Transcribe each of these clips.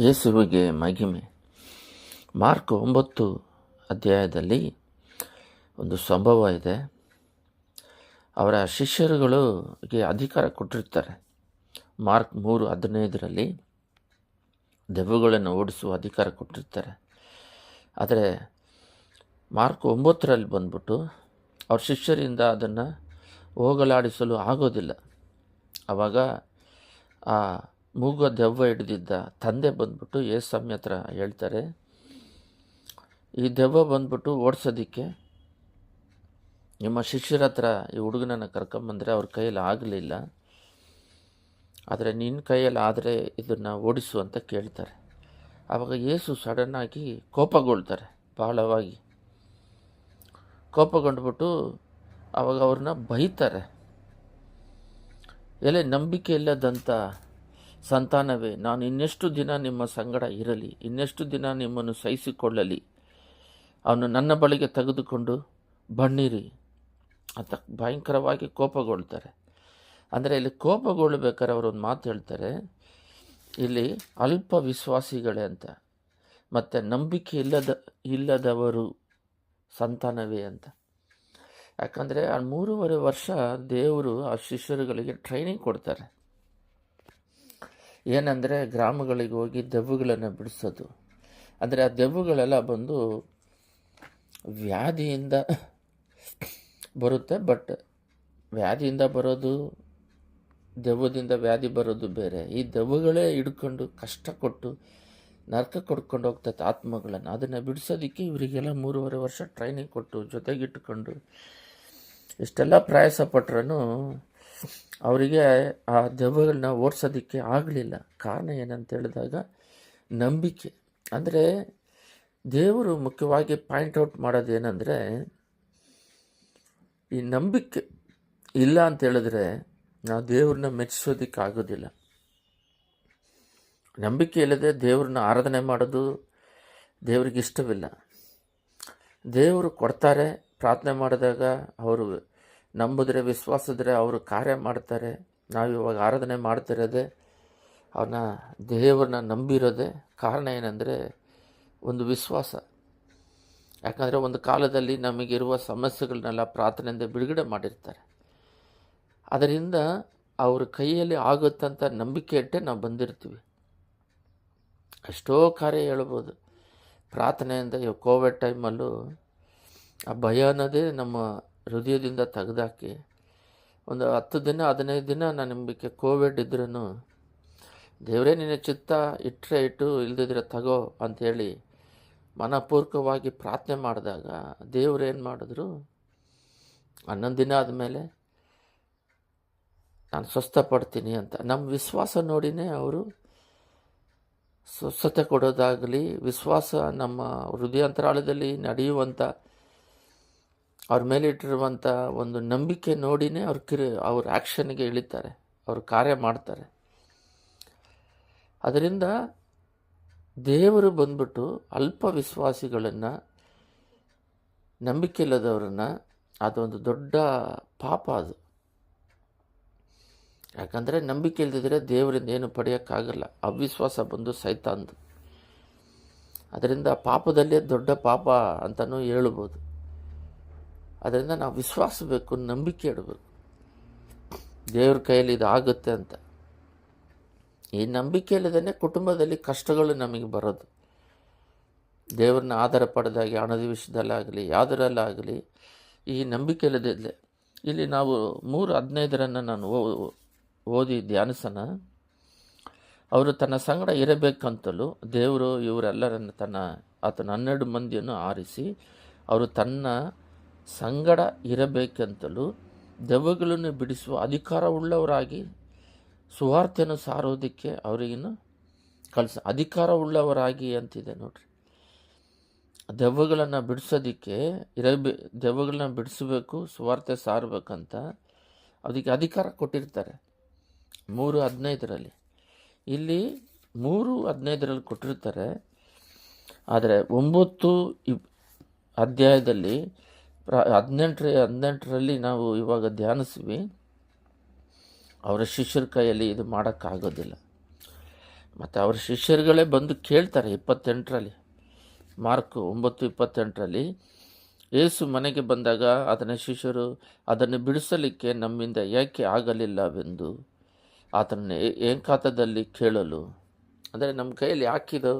ಯೇಸುವಿಗೆ ಮಹಿಮೆ. ಮಾರ್ಕ್ ಒಂಬತ್ತು ಅಧ್ಯಾಯದಲ್ಲಿ ಒಂದು ಸಂಭವ ಇದೆ. ಅವರ ಶಿಷ್ಯರುಗಳಿಗೆ ಅಧಿಕಾರ ಕೊಟ್ಟಿರ್ತಾರೆ. ಮಾರ್ಕ್ ಮೂರು ಹದಿನೈದರಲ್ಲಿ ದೆವ್ವಗಳನ್ನು ಓಡಿಸುವ ಅಧಿಕಾರ ಕೊಟ್ಟಿರ್ತಾರೆ. ಆದರೆ ಮಾರ್ಕ್ ಒಂಬತ್ತರಲ್ಲಿ ಬಂದ್ಬಿಟ್ಟು ಅವ್ರ ಶಿಷ್ಯರಿಂದ ಅದನ್ನು ಹೋಗಲಾಡಿಸಲು ಆಗೋದಿಲ್ಲ. ಆವಾಗ ಆ ಮೂಗ ದೆವ್ವ ಹಿಡಿದಿದ್ದ ತಂದೆ ಬಂದ್ಬಿಟ್ಟು ಏಸಮ್ಮಿ ಹತ್ರ ಹೇಳ್ತಾರೆ, ಈ ದೆವ್ವ ಬಂದ್ಬಿಟ್ಟು ಓಡಿಸೋದಕ್ಕೆ ನಿಮ್ಮ ಶಿಷ್ಯರ ಹತ್ರ ಈ ಹುಡುಗನನ್ನು ಕರ್ಕೊಂಬಂದರೆ ಅವ್ರ ಕೈಯಲ್ಲಿ ಆಗಲಿಲ್ಲ. ಆದರೆ ನಿನ್ನ ಕೈಯಲ್ಲಿ ಆದರೆ ಇದನ್ನು ಓಡಿಸು ಅಂತ ಕೇಳ್ತಾರೆ. ಆವಾಗ ಏಸು ಸಡನ್ನಾಗಿ ಕೋಪಗೊಳ್ತಾರೆ, ಬಹಳವಾಗಿ. ಕೋಪಗೊಂಡ್ಬಿಟ್ಟು ಆವಾಗ ಅವ್ರನ್ನ ಬೈತಾರೆ. ಎಲೆ ನಂಬಿಕೆ ಇಲ್ಲದಂಥ ಸಂತಾನವೇ, ನಾನು ಇನ್ನೆಷ್ಟು ದಿನ ನಿಮ್ಮ ಸಂಗಡ ಇರಲಿ, ಇನ್ನೆಷ್ಟು ದಿನ ನಿಮ್ಮನ್ನು ಸಹಿಸಿಕೊಳ್ಳಲಿ. ಅವನು ನನ್ನ ಬಳಿಗೆ ತೆಗೆದುಕೊಂಡು ಬಣ್ಣಿರಿ ಅಂತ ಭಯಂಕರವಾಗಿ ಕೋಪಗೊಳ್ತಾರೆ. ಅಂದರೆ ಇಲ್ಲಿ ಕೋಪಗೊಳ್ಬೇಕಾದ್ರೆ ಅವರೊಂದು ಮಾತು ಹೇಳ್ತಾರೆ, ಇಲ್ಲಿ ಅಲ್ಪ ವಿಶ್ವಾಸಿಗಳೇ ಅಂತ, ಮತ್ತು ನಂಬಿಕೆ ಇಲ್ಲದ, ಇಲ್ಲದವರು ಸಂತಾನವೇ ಅಂತ. ಯಾಕಂದರೆ ಆ ಮೂರುವರೆ ವರ್ಷ ದೇವರು ಆ ಶಿಷ್ಯರುಗಳಿಗೆ ಟ್ರೈನಿಂಗ್ ಕೊಡ್ತಾರೆ. ಏನಂದರೆ ಗ್ರಾಮಗಳಿಗೆ ಹೋಗಿ ದೆವ್ವುಗಳನ್ನು ಬಿಡಿಸೋದು. ಅಂದರೆ ಆ ದೆವ್ವಗಳೆಲ್ಲ ಬಂದು ವ್ಯಾಧಿಯಿಂದ ಬರುತ್ತೆ, ಬಟ್ ವ್ಯಾಧಿಯಿಂದ ಬರೋದು, ದೆವ್ವದಿಂದ ವ್ಯಾಧಿ ಬರೋದು ಬೇರೆ. ಈ ದೆವ್ವಗಳೇ ಹಿಡ್ಕೊಂಡು ಕಷ್ಟ ಕೊಟ್ಟು ನರಕ ಕೊಡ್ಕೊಂಡು ಹೋಗ್ತೈತೆ ಆತ್ಮಗಳನ್ನು. ಅದನ್ನು ಬಿಡಿಸೋದಕ್ಕೆ ಇವರಿಗೆಲ್ಲ ಮೂರುವರೆ ವರ್ಷ ಟ್ರೈನಿಂಗ್ ಕೊಟ್ಟು ಜೊತೆಗಿಟ್ಟುಕೊಂಡು ಇಷ್ಟೆಲ್ಲ ಪ್ರಯಾಸ ಪಟ್ರೂ ಅವರಿಗೆ ಆ ದೆವ್ವಗಳನ್ನ ಓಡಿಸೋದಕ್ಕೆ ಆಗಲಿಲ್ಲ. ಕಾರಣ ಏನಂತ ಹೇಳಿದಾಗ ನಂಬಿಕೆ. ಅಂದರೆ ದೇವರು ಮುಖ್ಯವಾಗಿ ಪಾಯಿಂಟ್ ಔಟ್ ಮಾಡೋದು ಏನಂದರೆ, ಈ ನಂಬಿಕೆ ಇಲ್ಲ ಅಂತ ಹೇಳಿದ್ರೆ ನಾವು ದೇವ್ರನ್ನ ಮೆಚ್ಚಿಸೋದಕ್ಕೆ ಆಗೋದಿಲ್ಲ. ನಂಬಿಕೆ ಇಲ್ಲದೆ ದೇವ್ರನ್ನ ಆರಾಧನೆ ಮಾಡೋದು ದೇವ್ರಿಗೆ ಇಷ್ಟವಿಲ್ಲ. ದೇವರು ಕೊಡ್ತಾರೆ, ಪ್ರಾರ್ಥನೆ ಮಾಡಿದಾಗ ಅವರು ನಂಬಿದ್ರೆ, ವಿಶ್ವಾಸಿದ್ರೆ ಅವರು ಕಾರ್ಯ ಮಾಡ್ತಾರೆ. ನಾವು ಇವಾಗ ಆರಾಧನೆ ಮಾಡ್ತಿರೋದೆ ಅವನ್ನ ದೇವರನ್ನ ನಂಬಿರೋದೆ ಕಾರಣ ಏನಂದರೆ ಒಂದು ವಿಶ್ವಾಸ. ಯಾಕಂದರೆ ಒಂದು ಕಾಲದಲ್ಲಿ ನಮಗಿರುವ ಸಮಸ್ಯೆಗಳನ್ನೆಲ್ಲ ಪ್ರಾರ್ಥನೆಯಿಂದ ಬಿಡುಗಡೆ ಮಾಡಿರ್ತಾರೆ. ಅದರಿಂದ ಅವ್ರ ಕೈಯಲ್ಲಿ ಆಗುತ್ತಂತ ನಂಬಿಕೆ ಇಟ್ಟೆ ನಾವು ಬಂದಿರ್ತೀವಿ. ಎಷ್ಟೋ ಕಾರ್ಯ ಹೇಳ್ಬೋದು. ಪ್ರಾರ್ಥನೆಯಿಂದ ಇವಾಗ ಕೋವಿಡ್ ಟೈಮಲ್ಲೂ ಆ ಭಯ ಅನ್ನೋದೇ ನಮ್ಮ ಹೃದಯದಿಂದ ತೆಗೆದಾಕಿ ಒಂದು ಹತ್ತು ದಿನ, ಹದಿನೈದು ದಿನ ನಾನು ನಿಮಗೆ ಕೋವಿಡ್ ಇದ್ರೂ ದೇವರೇ ನಿನ್ನ ಚಿತ್ತ ಇಟ್ಟರೆ ಇಟ್ಟು ಇಲ್ದಿದ್ರೆ ತಗೋ ಅಂಥೇಳಿ ಮನಪೂರ್ವಕವಾಗಿ ಪ್ರಾರ್ಥನೆ ಮಾಡಿದಾಗ ದೇವ್ರು ಏನು ಮಾಡಿದ್ರು, ಹನ್ನೊಂದು ದಿನ ಆದಮೇಲೆ ನಾನು ಸ್ವಸ್ಥಪಡ್ತೀನಿ ಅಂತ. ನಮ್ಮ ವಿಶ್ವಾಸ ನೋಡಿನೇ ಅವರು ಸ್ವಸ್ಥತೆ ಕೊಡೋದಾಗಲಿ, ವಿಶ್ವಾಸ ನಮ್ಮ ಹೃದಯಾಂತರಾಳದಲ್ಲಿ ನಡೆಯುವಂಥ ಅವ್ರ ಮೇಲಿಟ್ಟಿರುವಂಥ ಒಂದು ನಂಬಿಕೆ ನೋಡಿನೇ ಅವ್ರ ಕಿರು, ಅವ್ರ ಆ್ಯಕ್ಷನ್ಗೆ ಇಳಿತಾರೆ, ಅವರು ಕಾರ್ಯ ಮಾಡ್ತಾರೆ. ಅದರಿಂದ ದೇವರು ಬಂದ್ಬಿಟ್ಟು ಅಲ್ಪ ವಿಶ್ವಾಸಿಗಳನ್ನು, ನಂಬಿಕೆ ಇಲ್ಲದವ್ರನ್ನ, ಅದೊಂದು ದೊಡ್ಡ ಪಾಪ ಅದು. ಯಾಕಂದರೆ ನಂಬಿಕೆ ಇಲ್ಲದಿದ್ದರೆ ದೇವರಿಂದ ಏನು ಪಡೆಯೋಕ್ಕಾಗಲ್ಲ, ಅವಿಶ್ವಾಸ ಬಂದು ಸೈತಾಂದು ಅದರಿಂದ ಪಾಪದಲ್ಲೇ ದೊಡ್ಡ ಪಾಪ ಅಂತಲೂ ಹೇಳ್ಬೋದು. ಅದರಿಂದ ನಾವು ವಿಶ್ವಾಸ ಬೇಕು ನಂಬಿಕೆ ಇಡಬೇಕು. ದೇವ್ರ ಕೈಯಲ್ಲಿ ಇದಾಗುತ್ತೆ ಅಂತ. ಈ ನಂಬಿಕೆ ಇಲ್ಲದೇ ಕುಟುಂಬದಲ್ಲಿ ಕಷ್ಟಗಳು ನಮಗೆ ಬರೋದು. ದೇವ್ರನ್ನ ಆಧಾರ ಪಡೆದಾಗಿ, ಹಣದ ವಿಷಯದಲ್ಲಾಗಲಿ, ಯಾವುದರಲ್ಲಾಗಲಿ, ಈ ನಂಬಿಕೆ ಇಲ್ಲದಿದ್ದೆ ಇಲ್ಲಿ ನಾವು ಮೂರು ಹದಿನೈದರನ್ನು ನಾನು ಓದಿ ಧ್ಯಾನಿಸೋಣ. ಅವರು ತನ್ನ ಸಂಗಡ ಇರಬೇಕಂತಲೂ ದೇವರು ಇವರೆಲ್ಲರನ್ನು ತನ್ನ, ಆತನ ಹನ್ನೆರಡು ಮಂದಿಯನ್ನು ಆರಿಸಿ, ಅವರು ತನ್ನ ಸಂಗಡ ಇರಬೇಕೆಂತಲೂ ದೆವ್ವಗಳನ್ನು ಬಿಡಿಸುವ ಅಧಿಕಾರವುಳ್ಳವರಾಗಿ ಸುವಾರ್ತೆಯನ್ನು ಸಾರೋದಕ್ಕೆ ಅವರಿಗಿನ್ನು ಕಳಿಸ ಅಧಿಕಾರವುಳ್ಳವರಾಗಿ ಅಂತಿದೆ ನೋಡ್ರಿ. ದೆವ್ವಗಳನ್ನು ಬಿಡಿಸೋದಕ್ಕೆ ಇರಬೇ, ದೆವ್ವಗಳನ್ನ ಬಿಡಿಸಬೇಕು, ಸುವಾರ್ತೆ ಸಾರಬೇಕಂತ ಅದಕ್ಕೆ ಅಧಿಕಾರ ಕೊಟ್ಟಿರ್ತಾರೆ. ಮೂರು ಹದಿನೈದರಲ್ಲಿ. ಇಲ್ಲಿ ಮೂರು ಹದಿನೈದರಲ್ಲಿ ಕೊಟ್ಟಿರ್ತಾರೆ. ಆದರೆ ಒಂಬತ್ತು ಅಧ್ಯಾಯದಲ್ಲಿ ಹದಿನೆಂಟರ, ಹದಿನೆಂಟರಲ್ಲಿ ನಾವು ಇವಾಗ ಧ್ಯಾನಿಸ್ವಿ ಅವರ ಶಿಷ್ಯರ ಕೈಯಲ್ಲಿ ಇದು ಮಾಡೋಕ್ಕಾಗೋದಿಲ್ಲ. ಮತ್ತು ಅವರ ಶಿಷ್ಯರುಗಳೇ ಬಂದು ಕೇಳ್ತಾರೆ ಇಪ್ಪತ್ತೆಂಟರಲ್ಲಿ, ಮಾರ್ಕ್ ಒಂಬತ್ತು, ಇಪ್ಪತ್ತೆಂಟರಲ್ಲಿ. ಏಸು ಮನೆಗೆ ಬಂದಾಗ ಅದನ್ನು ಶಿಷ್ಯರು ಅದನ್ನು ಬಿಡಿಸಲಿಕ್ಕೆ ನಮ್ಮಿಂದ ಯಾಕೆ ಆಗಲಿಲ್ಲವೆಂದು ಆತನ ಏಕಾತದಲ್ಲಿ ಕೇಳಲು, ಅಂದರೆ ನಮ್ಮ ಕೈಯಲ್ಲಿ ಯಾಕಿದು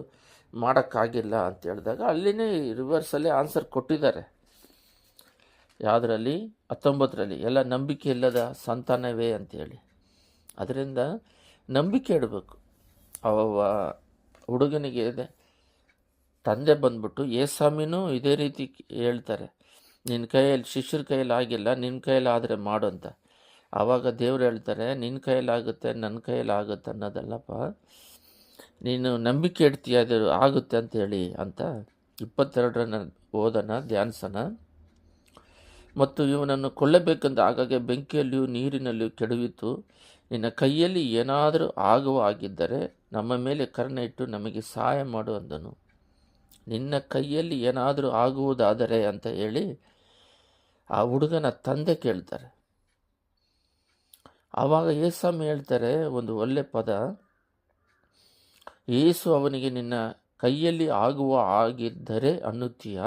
ಮಾಡೋಕ್ಕಾಗಿಲ್ಲ ಅಂತ ಹೇಳಿದಾಗ ಅಲ್ಲಿನೇ ರಿವರ್ಸಲ್ಲಿ ಆನ್ಸರ್ ಕೊಟ್ಟಿದ್ದಾರೆ. ಯಾವುದರಲ್ಲಿ? ಹತ್ತೊಂಬತ್ತರಲ್ಲಿ. ಎಲ್ಲ ನಂಬಿಕೆ ಇಲ್ಲದ ಸಂತಾನವೇ ಅಂತೇಳಿ. ಅದರಿಂದ ನಂಬಿಕೆ ಇಡಬೇಕು. ಅವ ಹುಡುಗನಿಗೆ ಇದೆ. ತಂದೆ ಬಂದ್ಬಿಟ್ಟು ಏಸಾಮಿನೂ ಇದೇ ರೀತಿ ಹೇಳ್ತಾರೆ. ನಿನ್ನ ಕೈಯಲ್ಲಿ, ಶಿಷ್ಯರ ಕೈಯಲ್ಲಿ ಆಗಿಲ್ಲ ನಿನ್ನ ಕೈಯಲ್ಲಿ ಆದರೆ ಮಾಡು ಅಂತ. ಆವಾಗ ದೇವ್ರು ಹೇಳ್ತಾರೆ ನಿನ್ನ ಕೈಯಲ್ಲಿ ಆಗುತ್ತೆ ನನ್ನ ಕೈಯಲ್ಲಿ ಆಗುತ್ತೆ ಅನ್ನೋದಲ್ಲಪ್ಪ. ನೀನು ನಂಬಿಕೆ ಇಡ್ತೀಯ, ಅದು ಆಗುತ್ತೆ ಅಂತ ಹೇಳಿ. ಅಂತ ಇಪ್ಪತ್ತೆರಡರನ್ನ ಓದೋಣ ಧ್ಯಾನಿಸೋಣ ಮತ್ತು ಇವನನ್ನು ಕೊಳ್ಳಬೇಕೆಂದ ಆಗಾಗ್ಗೆ ಬೆಂಕಿಯಲ್ಲಿಯೂ ನೀರಿನಲ್ಲಿಯೂ ಕೆಡವಿತು ನಿನ್ನ ಕೈಯಲ್ಲಿ ಏನಾದರೂ ಆಗುವ ಆಗಿದ್ದರೆ ನಮ್ಮ ಮೇಲೆ ಕರುಣೆ ಇಟ್ಟು ನಮಗೆ ಸಹಾಯ ಮಾಡು ಅಂದನು. ನಿನ್ನ ಕೈಯಲ್ಲಿ ಏನಾದರೂ ಆಗುವುದಾದರೆ ಅಂತ ಹೇಳಿ ಆ ಹುಡುಗನ ತಂದೆ ಕೇಳ್ತಾರೆ. ಆವಾಗ ಏಸಮ್ಮ ಹೇಳ್ತಾರೆ ಒಂದು ಒಳ್ಳೆ ಪದ, ಏಸು ಅವನಿಗೆ ನಿನ್ನ ಕೈಯಲ್ಲಿ ಆಗುವ ಆಗಿದ್ದರೆ ಅನ್ನುತ್ತೀಯ?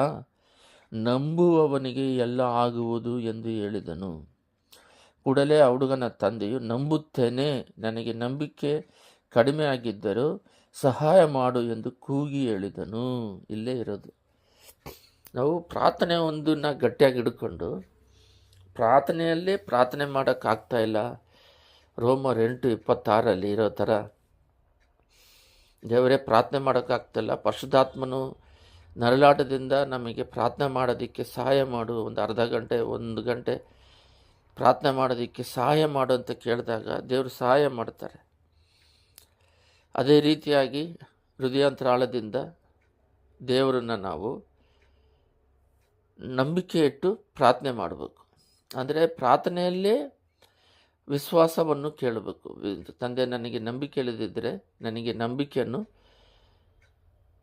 ನಂಬುವವನಿಗೆ ಎಲ್ಲ ಆಗುವುದು ಎಂದು ಹೇಳಿದನು. ಕೂಡಲೇ ಆ ಹುಡುಗನ ತಂದೆಯು, ನಂಬುತ್ತೇನೆ, ನನಗೆ ನಂಬಿಕೆ ಕಡಿಮೆ ಆಗಿದ್ದರೂ ಸಹಾಯ ಮಾಡು ಎಂದು ಕೂಗಿ ಹೇಳಿದನು. ಇಲ್ಲೇ ಇರೋದು. ನಾವು ಪ್ರಾರ್ಥನೆ ಒಂದನ್ನು ಗಟ್ಟಿಯಾಗಿ ಹಿಡ್ಕೊಂಡು, ಪ್ರಾರ್ಥನೆಯಲ್ಲೇ ಪ್ರಾರ್ಥನೆ ಮಾಡೋಕ್ಕಾಗ್ತಾ ಇಲ್ಲ. ರೋಮರ್ ಎಂಟು ಇಪ್ಪತ್ತಾರಲ್ಲಿ ಇರೋ ಥರ ದೇವರೇ ಪ್ರಾರ್ಥನೆ ಮಾಡೋಕ್ಕಾಗ್ತಿಲ್ಲ ಪರಿಶುದ್ಧಾತ್ಮನು ನರಳಾಟದಿಂದ ನಮಗೆ ಪ್ರಾರ್ಥನೆ ಮಾಡೋದಕ್ಕೆ ಸಹಾಯ ಮಾಡು, ಒಂದು ಅರ್ಧ ಗಂಟೆ, ಒಂದು ಗಂಟೆ ಪ್ರಾರ್ಥನೆ ಮಾಡೋದಕ್ಕೆ ಸಹಾಯ ಮಾಡು ಅಂತ ಕೇಳಿದಾಗ ದೇವರು ಸಹಾಯ ಮಾಡ್ತಾರೆ. ಅದೇ ರೀತಿಯಾಗಿ ಹೃದಯಾಂತರಾಳದಿಂದ ದೇವರನ್ನು ನಾವು ನಂಬಿಕೆ ಇಟ್ಟು ಪ್ರಾರ್ಥನೆ ಮಾಡಬೇಕು. ಅಂದರೆ ಪ್ರಾರ್ಥನೆಯಲ್ಲೇ ವಿಶ್ವಾಸವನ್ನು ಕೇಳಬೇಕು. ತಂದೆ, ನನಗೆ ನಂಬಿಕೆ ಇಲ್ಲದಿದ್ದರೆ ನನಗೆ ನಂಬಿಕೆಯನ್ನು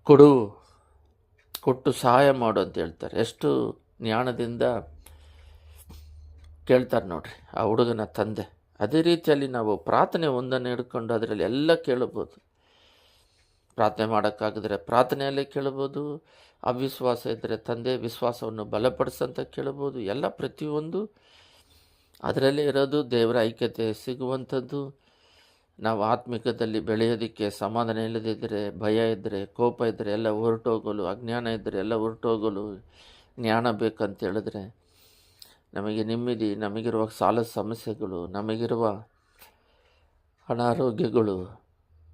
ಕೊಡು ಕೊಟ್ಟು ಸಹಾಯ ಮಾಡು ಅಂತ ಹೇಳ್ತಾರೆ. ಎಷ್ಟು ಜ್ಞಾನದಿಂದ ಕೇಳ್ತಾರೆ ನೋಡ್ರಿ, ಆ ಹುಡುಗನ ತಂದೆ. ಅದೇ ರೀತಿಯಲ್ಲಿ ನಾವು ಪ್ರಾರ್ಥನೆ ಒಂದನ್ನು ಹಿಡ್ಕೊಂಡು ಅದರಲ್ಲಿ ಎಲ್ಲ ಕೇಳಬೋದು. ಪ್ರಾರ್ಥನೆ ಮಾಡೋಕ್ಕಾಗಿದ್ರೆ ಪ್ರಾರ್ಥನೆಯಲ್ಲೇ ಕೇಳ್ಬೋದು, ಅವಿಶ್ವಾಸ ಇದ್ದರೆ ತಂದೆ ವಿಶ್ವಾಸವನ್ನು ಬಲಪಡಿಸಂತ ಕೇಳ್ಬೋದು, ಎಲ್ಲ ಪ್ರತಿಯೊಂದು. ಅದರಲ್ಲೇ ಇರೋದು ದೇವರ ಐಕ್ಯತೆ ಸಿಗುವಂಥದ್ದು. ನಾವು ಆತ್ಮಿಕದಲ್ಲಿ ಬೆಳೆಯೋದಕ್ಕೆ ಸಮಾಧಾನ ಇಲ್ಲದಿದ್ದರೆ ಭಯ ಇದ್ದರೆ, ಕೋಪ ಇದ್ದರೆ ಎಲ್ಲ ಹೊರಟೋಗಲು, ಅಜ್ಞಾನ ಇದ್ದರೆ ಎಲ್ಲ ಹೊರಟೋಗಲು ಜ್ಞಾನ ಬೇಕಂತ ಹೇಳಿದ್ರೆ ನಮಗೆ ನೆಮ್ಮದಿ, ನಮಗಿರುವ ಸಾಲದ ಸಮಸ್ಯೆಗಳು, ನಮಗಿರುವ ಅನಾರೋಗ್ಯಗಳು,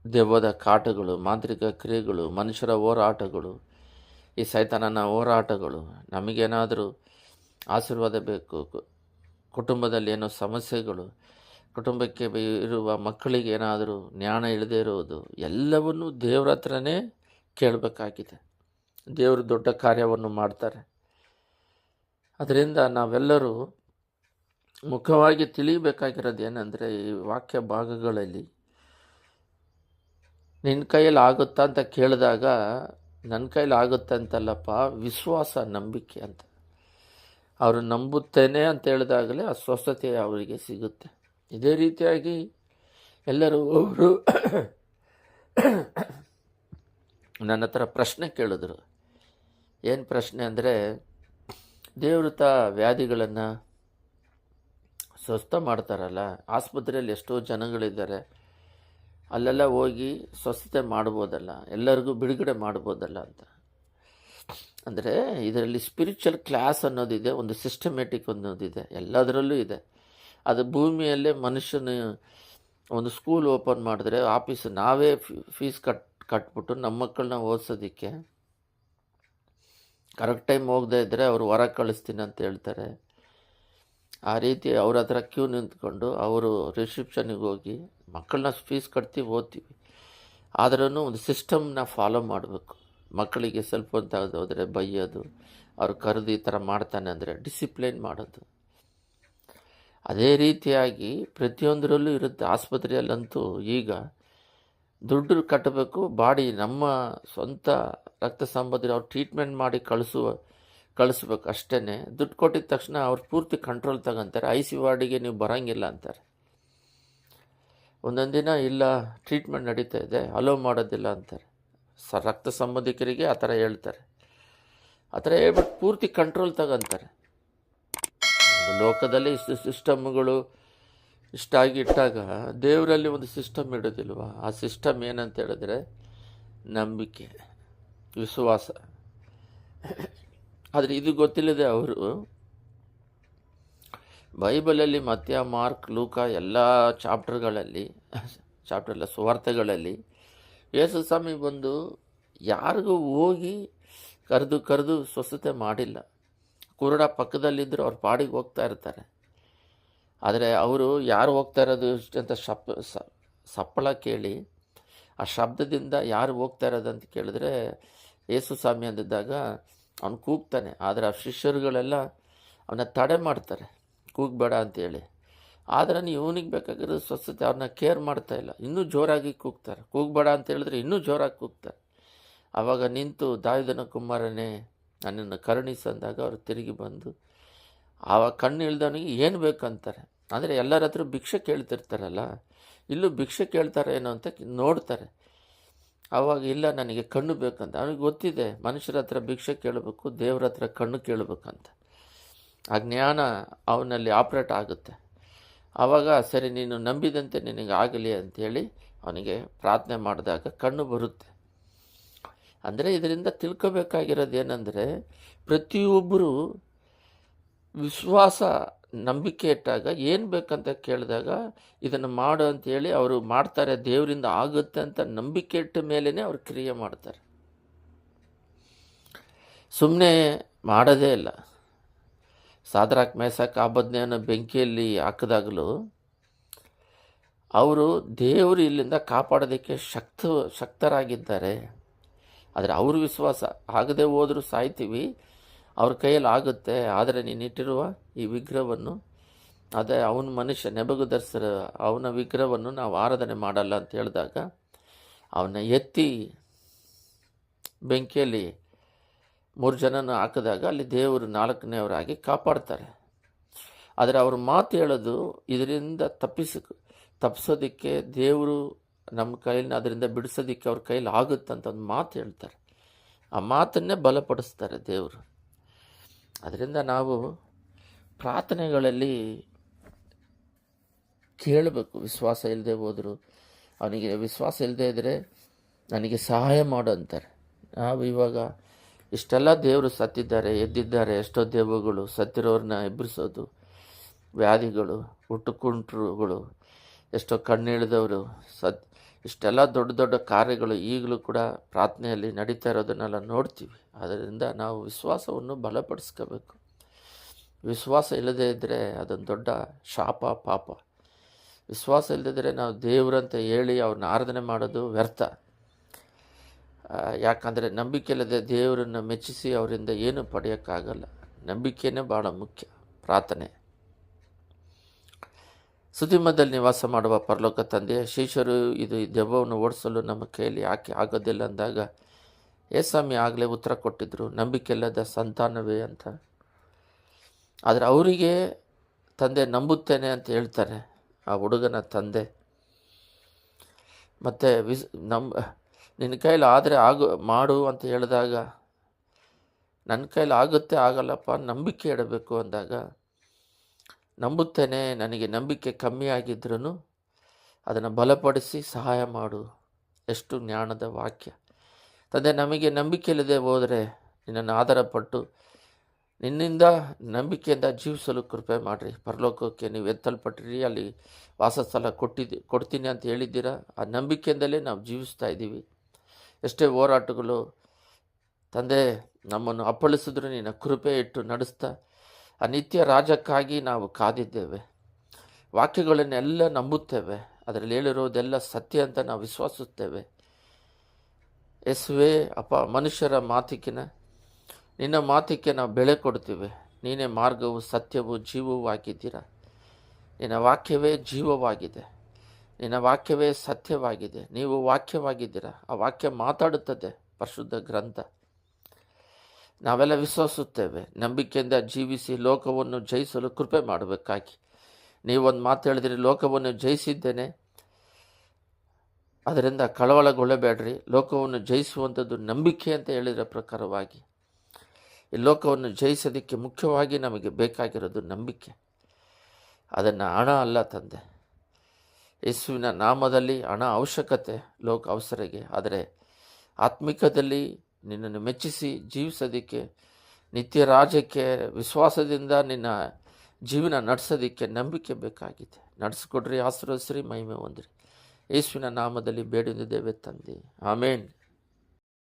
ದೆವ್ವದ ಕಾಟಗಳು, ಮಾಂತ್ರಿಕ ಕ್ರಿಯೆಗಳು, ಮನುಷ್ಯರ ಹೋರಾಟಗಳು, ಈ ಸೈತಾನನ ಹೋರಾಟಗಳು, ನಮಗೇನಾದರೂ ಆಶೀರ್ವಾದ ಬೇಕು ಕುಟುಂಬದಲ್ಲಿ ಏನೋ ಸಮಸ್ಯೆಗಳು ಕುಟುಂಬಕ್ಕೆ ಇರುವ ಮಕ್ಕಳಿಗೆ ಏನಾದರೂ ಜ್ಞಾನ ಇಲ್ಲದೇ ಇರುವುದು ಎಲ್ಲವನ್ನೂ ದೇವ್ರ ಹತ್ರನೇ ಕೇಳಬೇಕಾಗಿದೆ. ದೇವರು ದೊಡ್ಡ ಕಾರ್ಯವನ್ನು ಮಾಡ್ತಾರೆ. ಅದರಿಂದ ನಾವೆಲ್ಲರೂ ಮುಖವಾಗಿ ತಿಳಿಯಬೇಕಾಗಿರೋದು ಏನಂದರೆ ಈ ವಾಕ್ಯ ಭಾಗಗಳಲ್ಲಿ ನಿನ್ನ ಕೈಯಲ್ಲಿ ಆಗುತ್ತಾ ಅಂತ ಕೇಳಿದಾಗ ನನ್ನ ಕೈಯಲ್ಲಿ ಆಗುತ್ತೆ ಅಂತಲ್ಲಪ್ಪ ವಿಶ್ವಾಸ, ನಂಬಿಕೆ ಅಂತ. ಅವರು ನಂಬುತ್ತೇನೆ ಅಂತ ಹೇಳಿದಾಗಲೇ ಆ ಸ್ವಸ್ಥತೆ ಅವರಿಗೆ ಸಿಗುತ್ತೆ. ಇದೇ ರೀತಿಯಾಗಿ ಎಲ್ಲರೂ ಅವರು ನನ್ನ ಹತ್ರ ಪ್ರಶ್ನೆ ಕೇಳಿದ್ರು. ಏನು ಪ್ರಶ್ನೆ ಅಂದರೆ, ದೇವೃತ ವ್ಯಾಧಿಗಳನ್ನು ಸ್ವಸ್ಥ ಮಾಡ್ತಾರಲ್ಲ, ಆಸ್ಪತ್ರೆಯಲ್ಲಿ ಎಷ್ಟೋ ಜನಗಳಿದ್ದಾರೆ, ಅಲ್ಲೆಲ್ಲ ಹೋಗಿ ಸ್ವಸ್ಥತೆ ಮಾಡ್ಬೋದಲ್ಲ, ಎಲ್ಲರಿಗೂ ಬಿಡುಗಡೆ ಮಾಡ್ಬೋದಲ್ಲ ಅಂತ. ಅಂದರೆ, ಇದರಲ್ಲಿ ಸ್ಪಿರಿಚುವಲ್ ಕ್ಲಾಸ್ ಅನ್ನೋದಿದೆ, ಒಂದು ಸಿಸ್ಟಮೆಟಿಕ್ ಅನ್ನೋದಿದೆ, ಎಲ್ಲದರಲ್ಲೂ ಇದೆ. ಅದು ಭೂಮಿಯಲ್ಲೇ ಮನುಷ್ಯನ ಒಂದು ಸ್ಕೂಲ್ ಓಪನ್ ಮಾಡಿದ್ರೆ ಆಫೀಸ್ ನಾವೇ ಫೀಸ್ ಕಟ್, ಕಟ್ಬಿಟ್ಟು ನಮ್ಮ ಮಕ್ಕಳನ್ನ ಓದಿಸೋದಕ್ಕೆ ಕರೆಕ್ಟ್ ಟೈಮ್ ಹೋಗದೇ ಇದ್ದರೆ ಅವರು ಹೊರಗೆ ಕಳಿಸ್ತೀನಿ ಅಂತ ಹೇಳ್ತಾರೆ. ಆ ರೀತಿ ಅವ್ರ ಹತ್ರ ಕ್ಯೂ ನಿಂತ್ಕೊಂಡು ಅವರು ರಿಸೆಪ್ಷನಿಗೆ ಹೋಗಿ ಮಕ್ಕಳನ್ನ ಫೀಸ್ ಕಟ್ತೀವಿ ಓದ್ತೀವಿ. ಆದ್ರೂ ಒಂದು ಸಿಸ್ಟಮ್ನ ಫಾಲೋ ಮಾಡಬೇಕು. ಮಕ್ಕಳಿಗೆ ಸ್ವಲ್ಪ ಅಂತ ಹೋದರೆ ಬೈಯೋದು, ಅವ್ರು ಕರೆದು ಈ ಥರ ಮಾಡ್ತಾನೆ ಅಂದರೆ ಡಿಸಿಪ್ಲಿನ್ ಮಾಡೋದು. ಅದೇ ರೀತಿಯಾಗಿ ಪ್ರತಿಯೊಂದರಲ್ಲೂ ಇರುತ್ತೆ. ಆಸ್ಪತ್ರೆಯಲ್ಲಂತೂ ಈಗ ದುಡ್ಡು ಕಟ್ಟಬೇಕು, ಬಾಡಿ ನಮ್ಮ ಸ್ವಂತ ರಕ್ತ ಸಂಬಂಧಿ ಅವ್ರು ಟ್ರೀಟ್ಮೆಂಟ್ ಮಾಡಿ ಕಳಿಸುವ, ಕಳಿಸ್ಬೇಕು ಅಷ್ಟೇ ದುಡ್ಡು ಕೊಟ್ಟಿದ ತಕ್ಷಣ ಅವ್ರು ಪೂರ್ತಿ ಕಂಟ್ರೋಲ್ ತಗೊಂತಾರೆ. ಐ ಸಿ ವಾರ್ಡಿಗೆ ನೀವು ಬರೋಂಗಿಲ್ಲ ಅಂತಾರೆ. ಒಂದೊಂದು ದಿನ ಇಲ್ಲ ಟ್ರೀಟ್ಮೆಂಟ್ ನಡೀತಾ ಇದೆ ಅಲೋ ಮಾಡೋದಿಲ್ಲ ಅಂತಾರೆ. ಸ, ರಕ್ತ ಸಂಬಂಧಿಕರಿಗೆ ಆ ಥರ ಹೇಳ್ತಾರೆ. ಆ ಥರ ಹೇಳ್ಬಿಟ್ಟು ಪೂರ್ತಿ ಕಂಟ್ರೋಲ್ ತಗೊಂತಾರೆ. ಲೋಕದಲ್ಲಿ ಇಷ್ಟು ಸಿಸ್ಟಮ್ಗಳು ಇಷ್ಟಾಗಿ ಇಟ್ಟಾಗ ದೇವರಲ್ಲಿ ಒಂದು ಸಿಸ್ಟಮ್ ಇಡೋದಿಲ್ವ? ಆ ಸಿಸ್ಟಮ್ ಏನಂತ ಹೇಳಿದ್ರೆ ನಂಬಿಕೆ, ವಿಶ್ವಾಸ. ಆದರೆ ಇದು ಗೊತ್ತಿಲ್ಲದೆ ಅವರು ಬೈಬಲಲ್ಲಿ ಮತ್ಯ, ಮಾರ್ಕ್, ಲೂಕ ಎಲ್ಲ ಚಾಪ್ಟರ್ಗಳಲ್ಲಿ, ಚಾಪ್ಟರ್ ಎಲ್ಲ ಸುವಾರ್ತೆಗಳಲ್ಲಿ ಯೇಸು ಸ್ವಾಮಿ ಬಂದು ಯಾರಿಗೂ ಹೋಗಿ ಕರೆದು ಕರೆದು ಸ್ವಸ್ಥತೆ ಮಾಡಿಲ್ಲ. ಕುರುಡ ಪಕ್ಕದಲ್ಲಿದ್ದರೂ ಅವ್ರ ಪಾಡಿಗೆ ಹೋಗ್ತಾ ಇರ್ತಾರೆ. ಆದರೆ ಅವರು ಯಾರು ಹೋಗ್ತಾ ಇರೋದು ಅಂತ ಶಪ್ ಸಪ್ಪಳ ಕೇಳಿ, ಆ ಶಬ್ದದಿಂದ ಯಾರು ಹೋಗ್ತಾ ಇರೋದು ಅಂತ ಕೇಳಿದ್ರೆ ಯೇಸು ಸ್ವಾಮಿ ಅಂದಿದ್ದಾಗ ಅವನು ಕೂಗ್ತಾನೆ. ಆದರೆ ಆ ಶಿಷ್ಯರುಗಳೆಲ್ಲ ಅವನ್ನ ತಡೆ ಮಾಡ್ತಾರೆ. ಕೂಗಬೇಡ ಅಂತೇಳಿ. ಆದರೆ ನೀವು ಇವನಿಗೆ ಬೇಕಾಗಿರೋದು ಸ್ವಸ್ಥತೆ, ಅವ್ರನ್ನ ಕೇರ್ ಮಾಡ್ತಾ ಇಲ್ಲ. ಇನ್ನೂ ಜೋರಾಗಿ ಕೂಗ್ತಾರೆ. ಕೂಗಬೇಡ ಅಂತ ಹೇಳಿದ್ರೆ ಇನ್ನೂ ಜೋರಾಗಿ ಕೂಗ್ತಾರೆ. ಆವಾಗ ನಿಂತು ದಾವಿದನ ಕುಮಾರನೇ ನನ್ನನ್ನು ಕರುಣಿಸು ಅಂದಾಗ ಅವರು ತಿರುಗಿ ಬಂದು ಆವಾಗ ಕಣ್ಣು ಇಳ್ದವನಿಗೆ ಏನು ಬೇಕಂತಾರೆ? ಅಂದರೆ ಎಲ್ಲರ ಹತ್ರ ಭಿಕ್ಷೆ ಕೇಳ್ತಿರ್ತಾರಲ್ಲ, ಇಲ್ಲೂ ಭಿಕ್ಷೆ ಕೇಳ್ತಾರೆ ಏನೋ ಅಂತ ನೋಡ್ತಾರೆ. ಆವಾಗ ಇಲ್ಲ, ನನಗೆ ಕಣ್ಣು ಬೇಕಂತ. ಅವನಿಗೆ ಗೊತ್ತಿದೆ, ಮನುಷ್ಯರ ಹತ್ರ ಭಿಕ್ಷೆ ಕೇಳಬೇಕು, ದೇವ್ರ ಹತ್ರ ಕಣ್ಣು ಕೇಳಬೇಕಂತ. ಆ ಜ್ಞಾನ ಅವನಲ್ಲಿ ಆಪ್ರೇಟ್ ಆಗುತ್ತೆ. ಆವಾಗ ಸರಿ, ನೀನು ನಂಬಿದಂತೆ ನಿನಗೆ ಆಗಲಿ ಅಂಥೇಳಿ ಅವನಿಗೆ ಪ್ರಾರ್ಥನೆ ಮಾಡಿದಾಗ ಕಣ್ಣು ಬರುತ್ತೆ. ಅಂದರೆ ಇದರಿಂದ ತಿಳ್ಕೊಬೇಕಾಗಿರೋದು ಏನಂದರೆ ಪ್ರತಿಯೊಬ್ಬರು ವಿಶ್ವಾಸ, ನಂಬಿಕೆ ಇಟ್ಟಾಗ ಏನು ಬೇಕಂತ ಕೇಳಿದಾಗ ಇದನ್ನು ಮಾಡು ಅಂತೇಳಿ ಅವರು ಮಾಡ್ತಾರೆ, ದೇವರಿಂದ ಆಗುತ್ತೆ ಅಂತ ನಂಬಿಕೆ ಇಟ್ಟ ಮೇಲೇ ಅವರು ಕ್ರಿಯೆ ಮಾಡ್ತಾರೆ. ಸುಮ್ಮನೆ ಮಾಡೋದೇ ಇಲ್ಲ. ಸಾದ್ರಾಕ್, ಮೇಸಾಕ್ ಆಬದ್ನೆಯನ್ನು ಬೆಂಕಿಯಲ್ಲಿ ಹಾಕಿದಾಗಲೂ ಅವರು ದೇವರು ಇಲ್ಲಿಂದ ಕಾಪಾಡೋದಕ್ಕೆ ಶಕ್ತ, ಶಕ್ತರಾಗಿದ್ದಾರೆ. ಆದರೆ ಅವ್ರ ವಿಶ್ವಾಸ. ಆಗದೆ ಹೋದರೂ ಸಾಯ್ತೀವಿ. ಅವ್ರ ಕೈಯಲ್ಲಿ ಆಗುತ್ತೆ. ಆದರೆ ನೀನಿಟ್ಟಿರುವ ಈ ವಿಗ್ರಹವನ್ನು, ಅದೇ ಅವನ ಮನುಷ್ಯ ನೆಬಗುದರ್ಸರ ಅವನ ವಿಗ್ರಹವನ್ನು ನಾವು ಆರಾಧನೆ ಮಾಡಲ್ಲ ಅಂತ ಹೇಳಿದಾಗ ಅವನ ಎತ್ತಿ ಬೆಂಕಿಯಲ್ಲಿ ಮೂರು ಜನನ ಹಾಕಿದಾಗ ಅಲ್ಲಿ ದೇವರು ನಾಲ್ಕನೇವರಾಗಿ ಕಾಪಾಡ್ತಾರೆ. ಆದರೆ ಅವ್ರ ಮಾತು ಹೇಳೋದು ಇದರಿಂದ ತಪ್ಪಿಸ ತಪ್ಪಿಸೋದಕ್ಕೆ ದೇವರು ನಮ್ಮ ಕೈಲಿ ಅದರಿಂದ ಬಿಡಿಸೋದಿಕ್ಕೆ ಅವ್ರ ಕೈಲಿ ಆಗುತ್ತಂತ ಒಂದು ಮಾತು ಹೇಳ್ತಾರೆ. ಆ ಮಾತನ್ನೇ ಬಲಪಡಿಸ್ತಾರೆ ದೇವರು. ಅದರಿಂದ ನಾವು ಪ್ರಾರ್ಥನೆಗಳಲ್ಲಿ ಕೇಳಬೇಕು, ವಿಶ್ವಾಸ ಇಲ್ಲದೆ ಹೋದರು. ಅವನಿಗೆ ವಿಶ್ವಾಸ ಇಲ್ಲದೆ ಇದ್ದರೆ ನನಗೆ ಸಹಾಯ ಮಾಡು ಅಂತಾರೆ. ನಾವು ಇವಾಗ ಇಷ್ಟೆಲ್ಲ ದೇವರು ಸತ್ತಿದ್ದಾರೆ, ಎದ್ದಿದ್ದಾರೆ, ಎಷ್ಟೋ ದೇವಗಳು ಸತ್ತಿರೋರನ್ನ ಎಬ್ಬರಿಸೋದು. ವ್ಯಾಧಿಗಳು, ಹುಟ್ಟುಕುಂಟ್ರುಗಳು, ಎಷ್ಟೋ ಕಣ್ಣಿಳಿದವರು ಸತ್ ಇಷ್ಟೆಲ್ಲ ದೊಡ್ಡ ದೊಡ್ಡ ಕಾರ್ಯಗಳು ಈಗಲೂ ಕೂಡ ಪ್ರಾರ್ಥನೆಯಲ್ಲಿ ನಡೀತಾ ಇರೋದನ್ನೆಲ್ಲ ನೋಡ್ತೀವಿ. ಅದರಿಂದ ನಾವು ವಿಶ್ವಾಸವನ್ನು ಬಲಪಡಿಸ್ಕೋಬೇಕು. ವಿಶ್ವಾಸ ಇಲ್ಲದೇ ಇದ್ದರೆ ಅದೊಂದು ದೊಡ್ಡ ಶಾಪ, ಪಾಪ. ವಿಶ್ವಾಸ ಇಲ್ಲದಿದ್ದರೆ ನಾವು ದೇವರಂತ ಹೇಳಿ ಅವ್ರನ್ನ ಆರಾಧನೆ ಮಾಡೋದು ವ್ಯರ್ಥ. ಯಾಕಂದರೆ ನಂಬಿಕೆ ಇಲ್ಲದೆ ದೇವರನ್ನು ಮೆಚ್ಚಿಸಿ ಅವರಿಂದ ಏನು ಪಡೆಯೋಕ್ಕಾಗಲ್ಲ. ನಂಬಿಕೆಯೇ ಭಾಳ ಮುಖ್ಯ ಪ್ರಾರ್ಥನೆ. ಸುದ್ದಿಮದಲ್ಲಿ ನಿವಾಸ ಮಾಡುವ ಪರಲೋಕ ತಂದೆ ಶಿಷ್ಯರು ಇದು ದೆವ್ವವನ್ನು ಓಡಿಸಲು ನಮ್ಮ ಕೈಯಲ್ಲಿ ಯಾಕೆ ಆಗೋದಿಲ್ಲ ಅಂದಾಗ, ಏಸಾಮಿ ಆಗಲೇ ಉತ್ತರ ಕೊಟ್ಟಿದ್ದರು ನಂಬಿಕೆ ಇಲ್ಲದ ಸಂತಾನವೇ ಅಂತ. ಆದರೆ ಅವರಿಗೆ ತಂದೆ ನಂಬುತ್ತೇನೆ ಅಂತ ಹೇಳ್ತಾರೆ, ಆ ಹುಡುಗನ ತಂದೆ. ಮತ್ತು ವಿಸ್ ನಂಬ ನಿನ್ನ ಕೈಲಿ ಆದರೆ ಆಗು, ಮಾಡು ಅಂತ ಹೇಳಿದಾಗ, ನನ್ನ ಕೈಲಿ ಆಗುತ್ತೆ, ಆಗಲ್ಲಪ್ಪ, ನಂಬಿಕೆ ಇಡಬೇಕು ಅಂದಾಗ ನಂಬುತ್ತೇನೆ, ನನಗೆ ನಂಬಿಕೆ ಕಮ್ಮಿ ಆಗಿದ್ರೂ ಅದನ್ನು ಬಲಪಡಿಸಿ ಸಹಾಯ ಮಾಡು. ಎಷ್ಟು ಜ್ಞಾನದ ವಾಕ್ಯ. ತಂದೆ, ನಮಗೆ ನಂಬಿಕೆ ಇಲ್ಲದೆ ಹೋದರೆ ನಿನ್ನನ್ನು ಆಧಾರಪಟ್ಟು ನಿನ್ನಿಂದ ನಂಬಿಕೆಯಿಂದ ಜೀವಿಸಲು ಕೃಪೆ ಮಾಡಿರಿ. ಪರಲೋಕಕ್ಕೆ ನೀವು ಎತ್ತಲ್ಪಟ್ಟಿರಿ, ಅಲ್ಲಿ ವಾಸಸ್ಥಲ ಕೊಟ್ಟಿದ್ದು, ಕೊಡ್ತೀನಿ ಅಂತ ಹೇಳಿದ್ದೀರಾ? ಆ ನಂಬಿಕೆಯಿಂದಲೇ ನಾವು ಜೀವಿಸ್ತಾ ಇದ್ದೀವಿ. ಎಷ್ಟೇ ಹೋರಾಟಗಳು ತಂದೆ ನಮ್ಮನ್ನು ಅಪ್ಪಳಿಸಿದ್ರು ನಿನ್ನ ಕೃಪೆ ಇಟ್ಟು ನಡೆಸ್ತಾ ಆ ನಿತ್ಯ ರಾಜಕ್ಕಾಗಿ ನಾವು ಕಾದಿದ್ದೇವೆ. ವಾಕ್ಯಗಳನ್ನೆಲ್ಲ ನಂಬುತ್ತೇವೆ. ಅದರಲ್ಲಿ ಹೇಳಿರೋದೆಲ್ಲ ಸತ್ಯ ಅಂತ ನಾವು ವಿಶ್ವಾಸುತ್ತೇವೆ. ಎಸ್ವೇ ಅಪ ಮನುಷ್ಯರ ಮಾತಿಕಿನ, ನಿನ್ನ ಮಾತಿಗೆ ನಾವು ಬೆಳೆ ಕೊಡ್ತೀವಿ ನೀನೇ ಮಾರ್ಗವು, ಸತ್ಯವು, ಜೀವವೂ ಆಗಿದ್ದೀರ? ನಿನ್ನ ವಾಕ್ಯವೇ ಜೀವವಾಗಿದೆ. ನಿನ್ನ ವಾಕ್ಯವೇ ಸತ್ಯವಾಗಿದೆ. ನೀವು ವಾಕ್ಯವಾಗಿದ್ದೀರ? ಆ ವಾಕ್ಯ ಮಾತಾಡುತ್ತದೆ. ಪರಿಶುದ್ಧ ಗ್ರಂಥ. ನಾವೆಲ್ಲ ವಿಶ್ವಾಸುತ್ತೇವೆ. ನಂಬಿಕೆಯಿಂದ ಜೀವಿಸಿ ಲೋಕವನ್ನು ಜಯಿಸಲು ಕೃಪೆ ಮಾಡಬೇಕಾಗಿ. ನೀವೊಂದು ಮಾತು ಹೇಳಿದಿರಿ, ಲೋಕವನ್ನು ಜಯಿಸಿದ್ದೇನೆ. ಅದರಿಂದ ಕಳವಳಗೊಳ್ಳಬೇಡ್ರಿ. ಲೋಕವನ್ನು ಜಯಿಸುವಂಥದ್ದು ನಂಬಿಕೆ ಅಂತ ಹೇಳಿದ ಪ್ರಕಾರವಾಗಿ. ಈ ಲೋಕವನ್ನು ಜಯಿಸೋದಕ್ಕೆ ಮುಖ್ಯವಾಗಿ ನಮಗೆ ಬೇಕಾಗಿರೋದು ನಂಬಿಕೆ. ಅದನ್ನು ಹಣ ಅಲ್ಲ ತಂದೆ. ಯೇಸುವಿನ ನಾಮದಲ್ಲಿ ಹಣ ಅವಶ್ಯಕತೆ, ಲೋಕ ಅವಸರಿಗೆ. ಆದರೆ ಆತ್ಮಿಕದಲ್ಲಿ ನಿನ್ನನ್ನು ಮೆಚ್ಚಿಸಿ ಜೀವಿಸೋದಕ್ಕೆ, ನಿತ್ಯ ರಾಜಕ್ಕೆ ವಿಶ್ವಾಸದಿಂದ ನಿನ್ನ ಜೀವನ ನಡೆಸೋದಕ್ಕೆ ನಂಬಿಕೆ ಬೇಕಾಗಿದೆ. ನಡೆಸ್ಕೊಡ್ರಿ, ಆಶೀರ್ವದಿಸ್ರಿ, ಮಹಿಮೆ ಹೊಂದ್ರಿ. ಯೇಸುವಿನ ನಾಮದಲ್ಲಿ ಬೇಡಿದ್ದೇವೆ ತಂದೆ. ಆಮೇನ್.